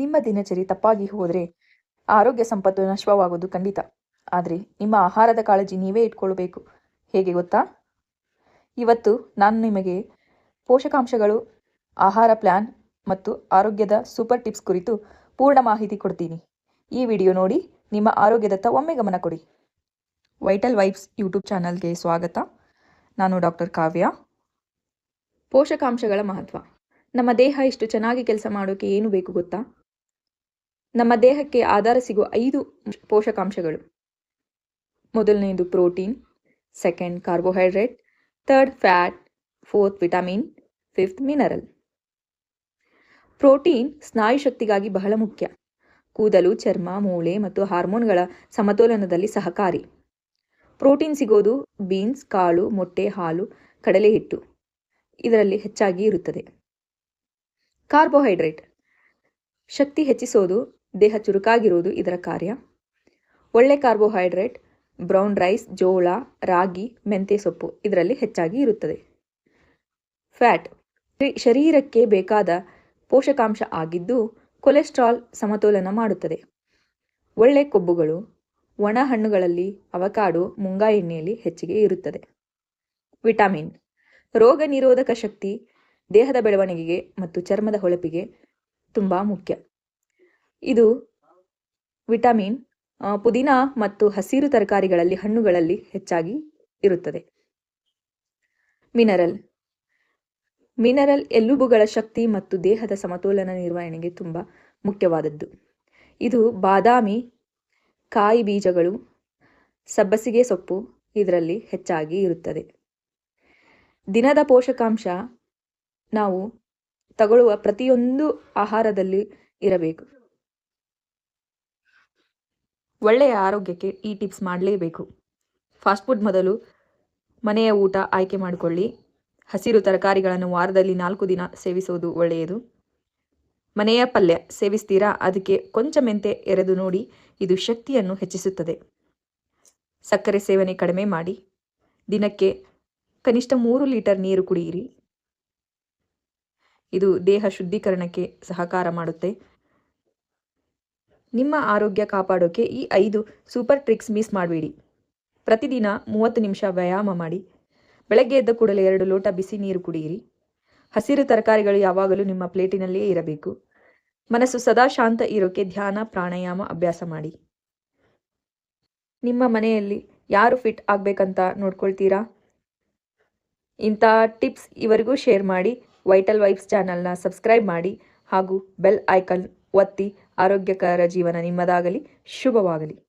ನಿಮ್ಮ ದಿನಚರಿ ತಪ್ಪಾಗಿ ಹೋದರೆ ಆರೋಗ್ಯ ಸಂಪತ್ತು ನಷ್ಟವಾಗೋದು ಖಂಡಿತ. ಆದರೆ ನಿಮ್ಮ ಆಹಾರದ ಕಾಳಜಿ ನೀವೇ ಇಟ್ಕೊಳ್ಬೇಕು. ಹೇಗೆ ಗೊತ್ತಾ? ಇವತ್ತು ನಾನು ನಿಮಗೆ ಪೋಷಕಾಂಶಗಳು, ಆಹಾರ ಪ್ಲ್ಯಾನ್ ಮತ್ತು ಆರೋಗ್ಯದ ಸೂಪರ್ ಟಿಪ್ಸ್ ಕುರಿತು ಪೂರ್ಣ ಮಾಹಿತಿ ಕೊಡ್ತೀನಿ. ಈ ವಿಡಿಯೋ ನೋಡಿ ನಿಮ್ಮ ಆರೋಗ್ಯದತ್ತ ಒಮ್ಮೆ ಗಮನ ಕೊಡಿ. ವೈಟಲ್ ವೈಬ್ಸ್ ಯೂಟ್ಯೂಬ್ ಚಾನಲ್ಗೆ ಸ್ವಾಗತ. ನಾನು ಡಾಕ್ಟರ್ ಕಾವ್ಯ. ಪೋಷಕಾಂಶಗಳ ಮಹತ್ವ. ನಮ್ಮ ದೇಹ ಇಷ್ಟು ಚೆನ್ನಾಗಿ ಕೆಲಸ ಮಾಡೋಕ್ಕೆ ಏನು ಬೇಕು ಗೊತ್ತಾ? ನಮ್ಮ ದೇಹಕ್ಕೆ ಆಧಾರ ಸಿಗುವ ಐದು ಪೋಷಕಾಂಶಗಳು. ಮೊದಲನೆಯದು protein second carbohydrate third fat fourth vitamin fifth mineral protein ಸ್ನಾಯು ಶಕ್ತಿಗಾಗಿ ಬಹಳ ಮುಖ್ಯ. ಕೂದಲು, ಚರ್ಮ, ಮೂಳೆ ಮತ್ತು ಹಾರ್ಮೋನ್ಗಳ ಸಮತೋಲನದಲ್ಲಿ ಸಹಕಾರಿ. ಪ್ರೋಟೀನ್ ಸಿಗೋದು ಬೀನ್ಸ್, ಕಾಳು, ಮೊಟ್ಟೆ, ಹಾಲು ಕಡಲೆ ಹಿಟ್ಟು ಇದರಲ್ಲಿ ಹೆಚ್ಚಾಗಿ ಇರುತ್ತದೆ. ಕಾರ್ಬೋಹೈಡ್ರೇಟ್. ಶಕ್ತಿ ಹೆಚ್ಚಿಸೋದು ದೇಹ ಚುರುಕಾಗಿರುವುದು ಇದರ ಕಾರ್ಯ. ಒಳ್ಳೆ ಕಾರ್ಬೋಹೈಡ್ರೇಟ್, ಬ್ರೌನ್ ರೈಸ್, ಜೋಳ, ರಾಗಿ, ಮೆಂತ್ಯ ಸೊಪ್ಪು ಇದರಲ್ಲಿ ಹೆಚ್ಚಾಗಿ ಇರುತ್ತದೆ. ಫ್ಯಾಟ್ ಶರೀರಕ್ಕೆ ಬೇಕಾದ ಪೋಷಕಾಂಶ ಆಗಿದ್ದು ಕೊಲೆಸ್ಟ್ರಾಲ್ ಸಮತೋಲನ ಮಾಡುತ್ತದೆ. ಒಳ್ಳೆ ಕೊಬ್ಬುಗಳು, ಒಣ ಹಣ್ಣುಗಳಲ್ಲಿ ಅವಕಾಡು ಮುಂಗಾ ಎಣ್ಣೆಯಲ್ಲಿ ಹೆಚ್ಚಿಗೆ ಇರುತ್ತದೆ. ವಿಟಮಿನ್, ರೋಗ ನಿರೋಧಕ ಶಕ್ತಿ ದೇಹದ ಬೆಳವಣಿಗೆಗೆ ಮತ್ತು ಚರ್ಮದ ಹೊಳಪಿಗೆ ತುಂಬ ಮುಖ್ಯ. ಇದು ವಿಟಮಿನ್ ಪುದೀನ ಮತ್ತು ಹಸಿರು ತರಕಾರಿಗಳಲ್ಲಿ, ಹಣ್ಣುಗಳಲ್ಲಿ ಹೆಚ್ಚಾಗಿ ಇರುತ್ತದೆ. ಮಿನರಲ್. ಮಿನರಲ್ ಎಲುಬುಗಳ ಶಕ್ತಿ ಮತ್ತು ದೇಹದ ಸಮತೋಲನ ನಿರ್ವಹಣೆಗೆ ತುಂಬ ಮುಖ್ಯವಾದದ್ದು. ಇದು ಬಾದಾಮಿ ಕಾಯಿ ಬೀಜಗಳು, ಸಬ್ಬಸಿಗೆ ಸೊಪ್ಪು ಇದರಲ್ಲಿ ಹೆಚ್ಚಾಗಿ ಇರುತ್ತದೆ. ದಿನದ ಪೋಷಕಾಂಶ ನಾವು ತಗೊಳ್ಳುವ ಪ್ರತಿಯೊಂದು ಆಹಾರದಲ್ಲಿ ಇರಬೇಕು. ಒಳ್ಳೆಯ ಆರೋಗ್ಯಕ್ಕೆ ಈ ಟಿಪ್ಸ್ ಮಾಡಲೇಬೇಕು. ಫಾಸ್ಟ್ ಫುಡ್ ಮೊದಲು ಮನೆಯ ಊಟ ಆಯ್ಕೆ ಮಾಡಿಕೊಳ್ಳಿ. ಹಸಿರು ತರಕಾರಿಗಳನ್ನು ವಾರದಲ್ಲಿ ನಾಲ್ಕು ದಿನ ಸೇವಿಸುವುದು ಒಳ್ಳೆಯದು. ಮನೆಯ ಪಲ್ಯ ಸೇವಿಸ್ತೀರಾ? ಅದಕ್ಕೆ ಕೊಂಚ ಮೆಂತೆ ಎರೆದು ನೋಡಿ. ಇದು ಶಕ್ತಿಯನ್ನು ಹೆಚ್ಚಿಸುತ್ತದೆ. ಸಕ್ಕರೆ ಸೇವನೆ ಕಡಿಮೆ ಮಾಡಿ. ದಿನಕ್ಕೆ ಕನಿಷ್ಠ ಮೂರು ಲೀಟರ್ ನೀರು ಕುಡಿಯಿರಿ. ಇದು ದೇಹ ಶುದ್ಧೀಕರಣಕ್ಕೆ ಸಹಕಾರ ಮಾಡುತ್ತೆ. ನಿಮ್ಮ ಆರೋಗ್ಯ ಕಾಪಾಡೋಕೆ ಈ ಐದು ಸೂಪರ್ ಟ್ರಿಕ್ಸ್ ಮಿಸ್ ಮಾಡಬೇಡಿ. ಪ್ರತಿದಿನ ಮೂವತ್ತು ನಿಮಿಷ ವ್ಯಾಯಾಮ ಮಾಡಿ. ಬೆಳಗ್ಗೆ ಎದ್ದ ಕೂಡಲೇ ಎರಡು ಲೋಟ ಬಿಸಿ ನೀರು ಕುಡಿಯಿರಿ. ಹಸಿರು ತರಕಾರಿಗಳು ಯಾವಾಗಲೂ ನಿಮ್ಮ ಪ್ಲೇಟಿನಲ್ಲಿಯೇ ಇರಬೇಕು. ಮನಸ್ಸು ಸದಾ ಶಾಂತ ಇರೋಕೆ ಧ್ಯಾನ, ಪ್ರಾಣಾಯಾಮ, ಅಭ್ಯಾಸ ಮಾಡಿ. ನಿಮ್ಮ ಮನೆಯಲ್ಲಿ ಯಾರು ಫಿಟ್ ಆಗಬೇಕಂತ ನೋಡ್ಕೊಳ್ತೀರಾ? ಇಂಥ ಟಿಪ್ಸ್ ಇವರಿಗೂ ಶೇರ್ ಮಾಡಿ. ವೈಟಲ್ ವೈಬ್ಸ್ ಚಾನಲ್ನ ಸಬ್ಸ್ಕ್ರೈಬ್ ಮಾಡಿ ಹಾಗೂ ಬೆಲ್ ಐಕನ್ ಒತ್ತಿ ಆರೋಗ್ಯಕರ ಜೀವನ ನಿಮ್ಮದಾಗಲಿ ಶುಭವಾಗಲಿ.